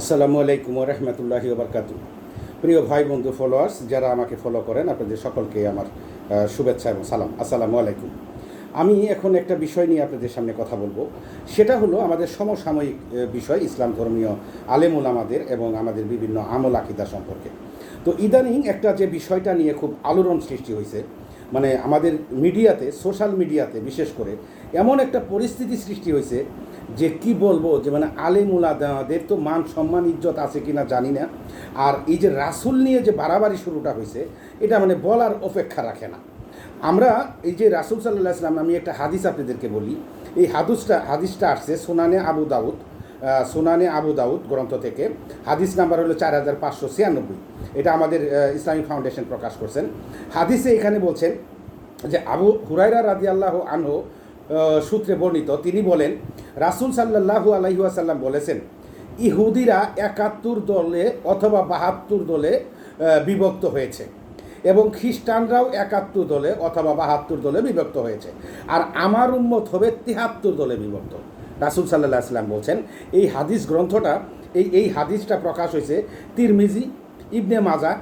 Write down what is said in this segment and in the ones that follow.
আসসালামু আলাইকুম রহমতুল্লাহি ওবরকাতু প্রিয় ভাই, বন্ধু ফলোয়ার্স যারা আমাকে ফলো করেন, আপনাদের সকলকে আমার শুভেচ্ছা এবং সালাম। আসসালামু আলাইকুম। আমি এখন একটা বিষয় নিয়ে আপনাদের সামনে কথা বলব। সেটা হলো আমাদের সমসাময়িক বিষয়, ইসলাম ধর্মীয় আলেমুল আমাদের এবং আমাদের বিভিন্ন আমল আকিদা সম্পর্কে। তো ইদানিং একটা যে বিষয়টা নিয়ে খুব আলোড়ন সৃষ্টি হয়েছে মানে আমাদের মিডিয়াতে সোশ্যাল মিডিয়াতে বিশেষ করে, এমন একটা পরিস্থিতি সৃষ্টি হয়েছে যে কি বলব, যে মানে আলেমুলাদের তো মান সম্মান, ইজ্জত আছে কিনা জানি না। আর এই যে রাসুল নিয়ে যে বাড়াবাড়ি শুরুটা হয়েছে, এটা মানে বলার অপেক্ষা রাখে না। আমরা এই যে রাসুল সাল্লাহ ইসলাম আমি একটা হাদিস আপনাদেরকে বলি। এই হাদিসটা হাদিসটা আসছে সোনানে আবু দাউদ সোনানে আবু দাউদ গ্রন্থ থেকে। হাদিস নাম্বার হলো চার হাজার পাঁচশো ছিয়ানব্বই। এটা আমাদের ইসলামিক ফাউন্ডেশন প্রকাশ করছেন। হাদিসে এখানে বলছেন যে আবু হুরাইরা রাদি আল্লাহ আনহু সূত্রে বর্ণিত, তিনি বলেন, রাসুল সাল্লাহু আলহিহাসাল্লাম বলেছেন, ইহুদিরা একাত্তর দলে অথবা বাহাত্তর দলে বিভক্ত হয়েছে এবং খ্রিস্টানরাও একাত্তর দলে অথবা বাহাত্তর দলে বিভক্ত হয়েছে। আর আমার উম্মত হবে তিহাত্তর দলে বিভক্ত। রাসুল সাল্লাহ আসলাম বলছেন, এই হাদিস গ্রন্থটা, এই এই হাদিসটা প্রকাশ হয়েছে তিরমিজি, ইবনে মাজা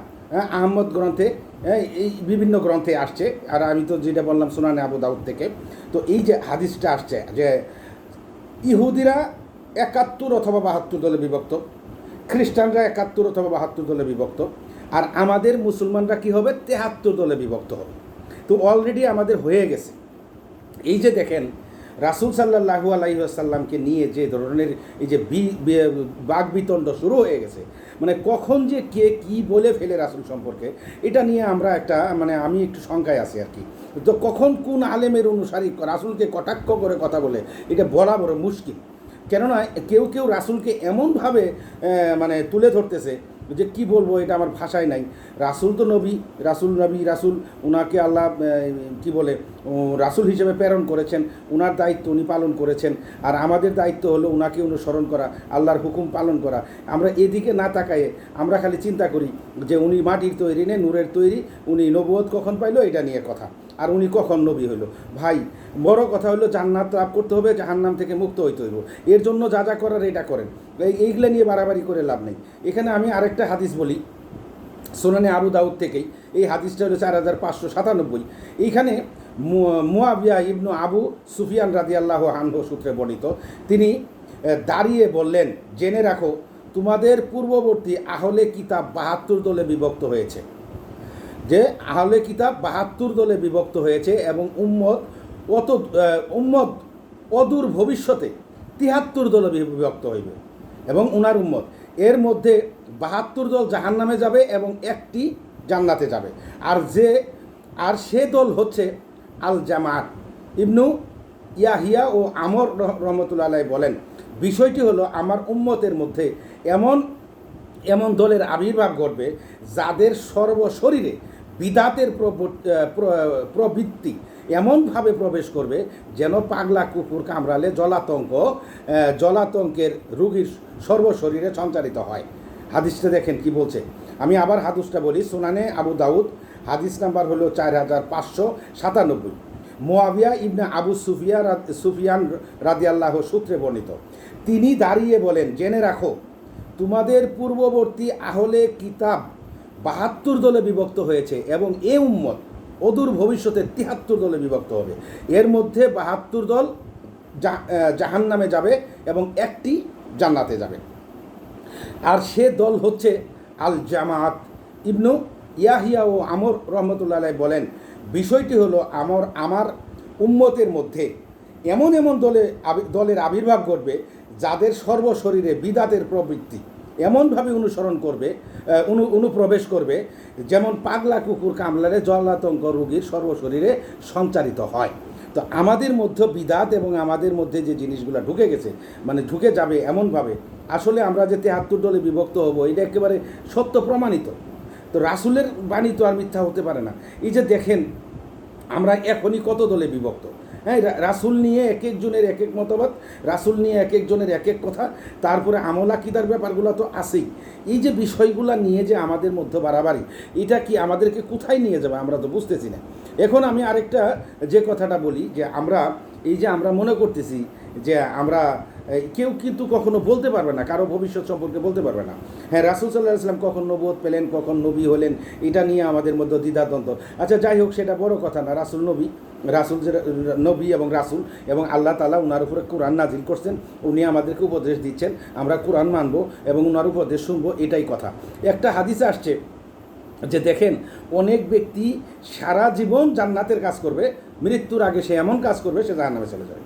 আহমদ গ্রন্থে এই বিভিন্ন গ্রন্থে আসছে। আর আমি তো যেটা বললাম সোনানে আবু দাউদ থেকে, তো এই যে হাদিসটা আসছে যে ইহুদিরা একাত্তর অথবা বাহাত্তর দলে বিভক্ত, খ্রিস্টানরা একাত্তর অথবা বাহাত্তর দলে বিভক্ত, আর আমাদের মুসলমানরা কি হবে? তেহাত্তর দলে বিভক্ত হবে। তো অলরেডি আমাদের হয়ে গেছে। এই যে দেখেন রাসুল সাল্লাহু আলাইসাল্লামকে নিয়ে যে ধরনের এই যে বি- বি- বাগবিতণ্ড শুরু হয়ে গেছে মানে কখন যে কে কি বলে ফেলে রাসুল সম্পর্কে, এটা নিয়ে আমরা একটা মানে আমি একটু শঙ্কায় আছি আর কি। তো কখন কোন আলেমের অনুসারী রাসুলকে কটাক্ষ করে কথা বলে, এটা বলা বড় মুশকিল। কেননা কেউ কেউ রাসুলকে এমনভাবে মানে তুলে ধরতেছে যে কি বলব, এটা আমার ভাষায় নাই। রাসুল তো নবী, রাসুল নবী, রাসুল ওনাকে আল্লাহ কি বলে রাসুল হিসেবে প্রেরণ করেছেন ওনার দায়িত্ব উনি পালন করেছেন, আর আমাদের দায়িত্ব হলো ওনাকে অনুসরণ করা, আল্লাহর হুকুম পালন করা। আমরা এদিকে না তাকায়ে আমরা খালি চিন্তা করি যে উনি মাটির তৈরি নেই নূরের তৈরি, উনি নবুয়ত কখন পাইলো, এটা নিয়ে কথা। আর উনি কখন নবী হইল? ভাই, বড় কথা হলো জান্নাত লাভ করতে হবে, জাহান্নাম থেকে মুক্ত হইতে হইব। এর জন্য যা যা করার এটা করেন। এই এইগুলো নিয়ে বাড়াবাড়ি করে লাভ নেই। এখানে আমি আরেকটা হাদিস বলি, সোনানে আবু দাউদ থেকেই। এই হাদিসটা হলো চার হাজার পাঁচশো সাতানব্বই। এইখানে মুয়াবিয়া ইবনু আবু সুফিয়ান রাদিয়াল্লাহ আনহু সূত্রে বর্ণিত, তিনি দাঁড়িয়ে বললেন, জেনে রাখো, তোমাদের পূর্ববর্তী আহলে কিতাব বাহাত্তর দলে বিভক্ত হয়েছে। যে আহলে কিতাব বাহাত্তর দলে বিভক্ত হয়েছে এবং উম্মত অত আহ, উম্মত অদূর ভবিষ্যতে তিহাত্তর দলে বিভক্ত হইবে এবং উনার উম্মত। এর মধ্যে বাহাত্তর দল জাহান্নামে যাবে এবং একটি জান্নাতে যাবে। আর যে আর সে দল হচ্ছে আল জামাত ইবনু ইয়াহিয়া ও আমর রহ- রহমতুল্লাহ আলাই বলেন বিষয়টি হলো আমার উম্মতের মধ্যে এমন এমন দলের আবির্ভাব ঘটবে যাদের সর্বশরীরে বিদাতের প্রব- প্র- প্রবৃত্তি এমনভাবে প্রবেশ করবে যেন পাগলা কুকুর কামড়ালে জলাতঙ্ক জলাতঙ্কের রুগীর সর্বশরীরে সঞ্চারিত হয়। হাদিসটা দেখেন কি বলছে। আমি আবার হাদিসটা বলি, সোনানে আবু দাউদ, হাদিস নাম্বার হলো চার হাজার পাঁচশো সাতানব্বই। মোয়াবিয়া ইবনা আবু সুফিয়া সুফিয়ান রাদিয়াল্লাহ সূত্রে বর্ণিত। তিনি দাঁড়িয়ে বলেন, জেনে রাখো, তোমাদের পূর্ববর্তী আহলে কিতাব বাহাত্তর দলে বিভক্ত হয়েছে এবং এ উম্মত অদূর ভবিষ্যতে তিহাত্তর দলে বিভক্ত হবে। এর মধ্যে বাহাত্তর দল জাহান নামে যাবে এবং একটি জান্নাতে যাবে। আর সে দল হচ্ছে আল জামাত ইবনু ইয়াহিয়া ও আমর রহমতুল্লাহ বলেন, বিষয়টি হলো আমর, আমার উম্মতের মধ্যে এমন এমন দলে দলের আবির্ভাব ঘটবে যাদের সর্বশরীরে বিদাতের প্রবৃত্তি এমনভাবে অনুসরণ করবে অনু অনুপ্রবেশ করবে। যেমন পাগলা কুকুর কামলারে জলাতঙ্ক রোগীর সর্বশরীরে সঞ্চারিত হয়। তো আমাদের মধ্যে বিদাত এবং আমাদের মধ্যে যে জিনিসগুলো ঢুকে গেছে মানে ঢুকে যাবে এমনভাবে, আসলে আমরা যে তেহাত্তর দলে বিভক্ত হব, এটা একেবারে সত্য প্রমাণিত। তো রাসুলের বাণী তো আর মিথ্যা হতে পারে না। এই যে দেখেন, আমরা এখনই কত দলে বিভক্ত? হ্যাঁ রাসুল নিয়ে এক একজনের এক এক মতবাদ, রাসুল নিয়ে এক একজনের এক এক কথা, তারপরে আমলাকিদার ব্যাপারগুলো তো আছেই। এই যে বিষয়গুলো নিয়ে যে আমাদের মধ্যে বাড়াবাড়ি, এটা কি আমাদেরকে কোথায় নিয়ে যাবে আমরা তো বুঝতেছি না। এখন আমি আরেকটা যে কথাটা বলি, যে আমরা, এই যে আমরা মনে করতেছি যে আমরা কেউ কিন্তু কখনো বলতে পারবে না, কারও ভবিষ্যৎ সম্পর্কে বলতে পারবে না। হ্যাঁ রাসুল সাল্লাহ ইসলাম কখন নবোধ পেলেন, কখন নবী হলেন, এটা নিয়ে আমাদের মধ্যে দ্বিধাদ্বন্দ্ব আচ্ছা যাই হোক, সেটা বড় কথা না, রাসুল নবী, রাসুল যে, নবী এবং রাসুল এবং আল্লাহ তালা উনার উপরে কোরআন নাজিল করছেন, উনি আমাদেরকে উপদেশ দিচ্ছেন, আমরা কোরআন মানবো এবং উনার উপদেশ শুনব, এটাই কথা। একটা হাদিসে আসছে যে দেখেন, অনেক ব্যক্তি সারা জীবন জান্নাতের কাজ করবে, মৃত্যুর আগে সে এমন কাজ করবে, সে জাহান্নামে চলে যাবে।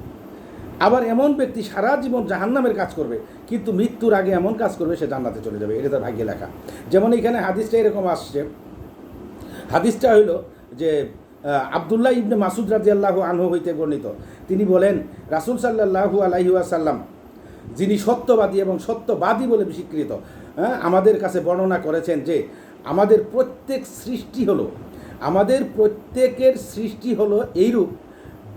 আবার এমন ব্যক্তি সারা জীবন জাহান্নামের কাজ করবে, কিন্তু মৃত্যুর আগে এমন কাজ করবে, সে জান্নাতে চলে যাবে। এটা তার ভাগ্যে লেখা। যেমন এখানে হাদিসটা এরকম আসছে। হাদিসটা হইল যে আবদুল্লাহ ইবনে মাসুদ রাজি আল্লাহ আনহু হইতে বর্ণিত। তিনি বলেন, রাসুল সাল্লাহু আলাইহি আসাল্লাম যিনি সত্যবাদী এবং সত্যবাদী বলে স্বীকৃত হ্যাঁ আমাদের কাছে বর্ণনা করেছেন যে, আমাদের প্রত্যেক সৃষ্টি হলো, আমাদের প্রত্যেকের সৃষ্টি হলো এইরূপ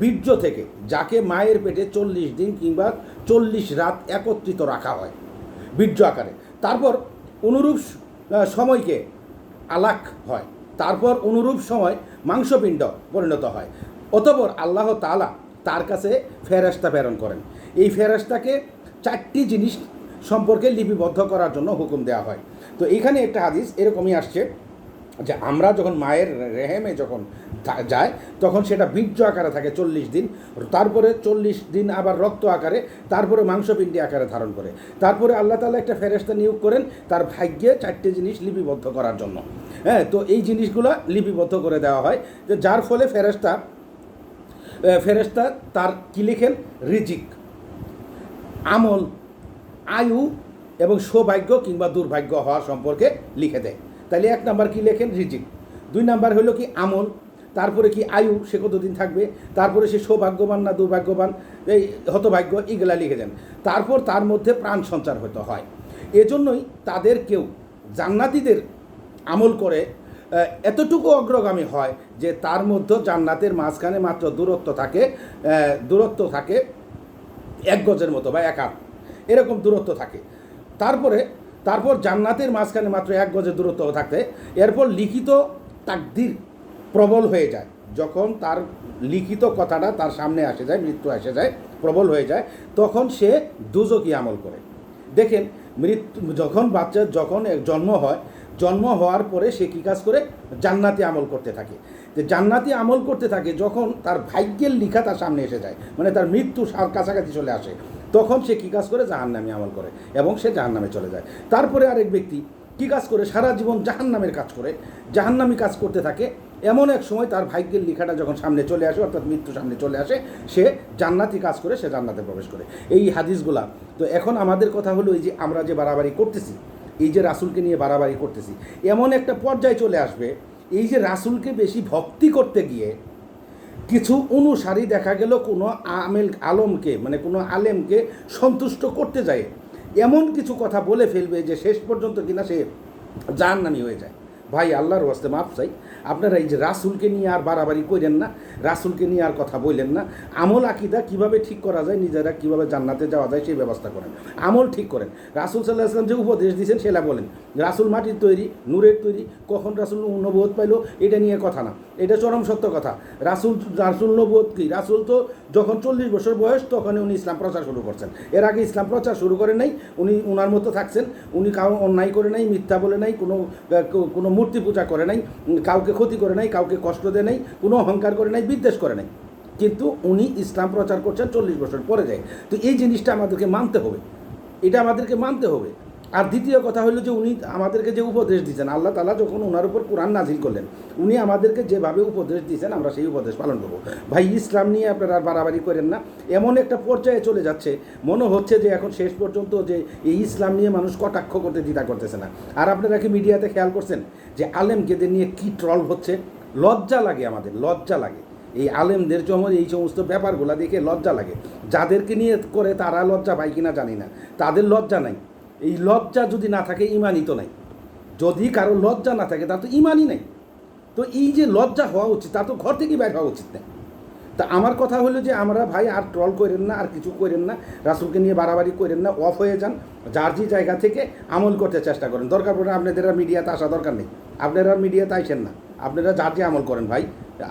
বীর্য থেকে, যাকে মায়ের পেটে চল্লিশ দিন কিংবা চল্লিশ রাত একত্রিত রাখা হয়। বীর্য আকারে। তারপর অনুরূপ সময়কে আলাক হয়। তারপর অনুরূপ সময় মাংসপিণ্ড পরিণত হয়। অতপর আল্লাহ তালা তার কাছে ফেরেশতা প্রেরণ করেন। এই ফেরেশতাকে চারটি জিনিস সম্পর্কে লিপিবদ্ধ করার জন্য হুকুম দেওয়া হয়। তো এখানে একটা হাদিস এরকমই আসছে। যে আমরা যখন মায়ের রেহেমে যখন যায় তখন সেটা বীর্য আকারে থাকে চল্লিশ দিন। তারপরে চল্লিশ দিন আবার রক্ত আকারে, তারপরে মাংসপিণ্ডি আকারে ধারণ করে। তারপরে আল্লাহ তালা একটা ফেরেস্তা নিয়োগ করেন তার ভাগ্যে চারটে জিনিস লিপিবদ্ধ করার জন্য। হ্যাঁ তো এই জিনিসগুলো লিপিবদ্ধ করে দেওয়া হয়। যে যার ফলে ফেরেস্তা ফেরেস্তা তার কি লিখেন? রিজিক, আমল, আয়ু এবং সৌভাগ্য কিংবা দুর্ভাগ্য হওয়া সম্পর্কে লিখে দেয়। তাহলে এক নাম্বার কি লেখেন? রিজিক। দুই নাম্বার হলো কি আমল, তারপরে কি আয়ু, সে কতদিন থাকবে? তারপরে সে সৌভাগ্যবান না দুর্ভাগ্যবান? এই হতভাগ্য এগুলা লিখে দেন। তারপর তার মধ্যে প্রাণ সঞ্চার হতে হয়। এজন্যই তাদের কেউ জান্নাতিদের আমল করে এতটুকু অগ্রগামী হয় যে তার মধ্যে জান্নাতের মাঝখানে মাত্র দূরত্ব থাকে দূরত্ব থাকে এক গজের মতো বা এক এরকম দূরত্ব থাকে। তারপরে তারপর জান্নাতের মাঝখানে মাত্র এক গজের দূরত্ব থাকতে এরপর লিখিত তাকদির প্রবল হয়ে যায়। যখন তার লিখিত কথাটা তার সামনে আসে যায়, মৃত্যু এসে যায়, প্রবল হয়ে যায়, তখন সে দুজকি আমল করে। দেখেন, মৃত্যু, যখন বাচ্চার যখন জন্ম হয়, জন্ম হওয়ার পরে সে কী কাজ করে? জান্নাতি আমল করতে থাকে। যে জান্নাতি আমল করতে থাকে, যখন তার ভাগ্যের লিখা তার সামনে এসে যায় মানে তার মৃত্যু কাছাকাছি চলে আসে। তখন সে কী কাজ করে? জাহান্নামি আমল করে এবং সে জাহান্নামে চলে যায়। তারপরে আরেক ব্যক্তি কী কাজ করে? সারা জীবন জাহান্নামের কাজ করে, জাহান্নামি কাজ করতে থাকে। এমন এক সময় তার ভাগ্যের লেখাটা যখন সামনে চলে আসে, অর্থাৎ মৃত্যু সামনে চলে আসে, সে জান্নাতি কাজ করে, সে জান্নাতে প্রবেশ করে। এই হাদিসগুলা, তো এখন আমাদের কথা হলো এই যে আমরা যে বাড়াবাড়ি করতেছি, এই যে রাসুলকে নিয়ে বাড়াবাড়ি করতেছি, এমন একটা পর্যায়ে চলে আসবে, এই যে রাসুলকে বেশি ভক্তি করতে গিয়ে কিছু অনুসারী দেখা গেল কোনো আমেল আলমকে মানে কোনো আলেমকে সন্তুষ্ট করতে যায়। এমন কিছু কথা বলে ফেলবে যে শেষ পর্যন্ত কিনা সে জাহান্নামি হয়ে যায়। ভাই, আল্লাহর হস্তে মাফ চাই। আপনারা এই যে রাসুলকে নিয়ে আর বাড়াবাড়ি করেন না রাসুলকে নিয়ে আর কথা বললেন না আমল আকিদা কীভাবে ঠিক করা যায় নিজেরা কীভাবে জান্নাতে যাওয়া যায় সেই ব্যবস্থা করেন। আমল ঠিক করেন। রাসুল সাল্লাহ আসলাম যে উপদেশ দিয়েছেন সেটা বলেন রাসুল মাটির তৈরি নূরের তৈরি কখন রাসুল নবোধ পাইলো এটা নিয়ে কথা না। এটা চরম সত্য কথা। রাসুল রাসুল নবোধ কি? রাসুল তো যখন চল্লিশ বছর বয়স তখনই উনি ইসলাম প্রচার শুরু করছেন। এর আগে ইসলাম প্রচার শুরু করে নাই উনি উনার মতো থাকছেন উনি কাউ অন্যায় করে নাই মিথ্যা বলে নাই কোনো কোনো মূর্তি পূজা করে নাই উম, কাউকে ক্ষতি করে নাই, কাউকে কষ্ট দেয় নাই, কোনো অহংকার করে নাই, বিদ্বেষ করে নাই। কিন্তু উনি ইসলাম প্রচার করছেন চল্লিশ বছর পরে যায়। তো এই জিনিসটা আমাদেরকে মানতে হবে। এটা আমাদেরকে মানতে হবে। আর দ্বিতীয় কথা হলো যে উনি আমাদেরকে যে উপদেশ দিয়েছেন, আল্লাহ তালা যখন ওনার উপর কোরআন নাজিল করলেন, উনি আমাদেরকে যেভাবে উপদেশ দিয়েছেন আমরা সেই উপদেশ পালন করব। ভাই, ইসলাম নিয়ে আপনারা আর বাড়াবাড়ি করেন না। এমন একটা পর্যায়ে চলে যাচ্ছে, মনে হচ্ছে যে এখন শেষ পর্যন্ত যে এই ইসলাম নিয়ে মানুষ কটাক্ষ করতে, দ্বিধা করতেছে না। আর আপনারা কি মিডিয়াতে খেয়াল করছেন যে আলেমকেদের নিয়ে কি ট্রল হচ্ছে? লজ্জা লাগে আমাদের, লজ্জা লাগে। এই আলেমদের জন্য এই সমস্ত ব্যাপারগুলো দেখে লজ্জা লাগে। যাদেরকে নিয়ে করে তারা লজ্জা পায় কিনা জানি না। তাদের লজ্জা নাই। এই লজ্জা যদি না থাকে, ইমানই তো নাই। যদি কারও লজ্জা না থাকে, তার তো ইমানই নাই। তো এই যে লজ্জা হওয়া উচিত তা তো ঘর থেকেই বাইর হওয়া উচিত না। তা আমার কথা হলো যে, আমরা ভাই আর ট্রল করেন না, আর কিছু করেন না, রাসুলকে নিয়ে বাড়াবাড়ি করেন না অফ হয়ে যান, যার যে জায়গা থেকে আমল করতে চেষ্টা করেন। দরকার পড়ে আপনাদের মিডিয়াতে আসা দরকার নেই। আপনারা মিডিয়াতে আইসেন না। আপনারা যার যে আমল করেন ভাই,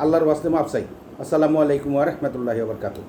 আল্লাহর ওয়াস্তে মাফসাই আসসালামু আলাইকুম রহমতুল্লাহি বরকাতু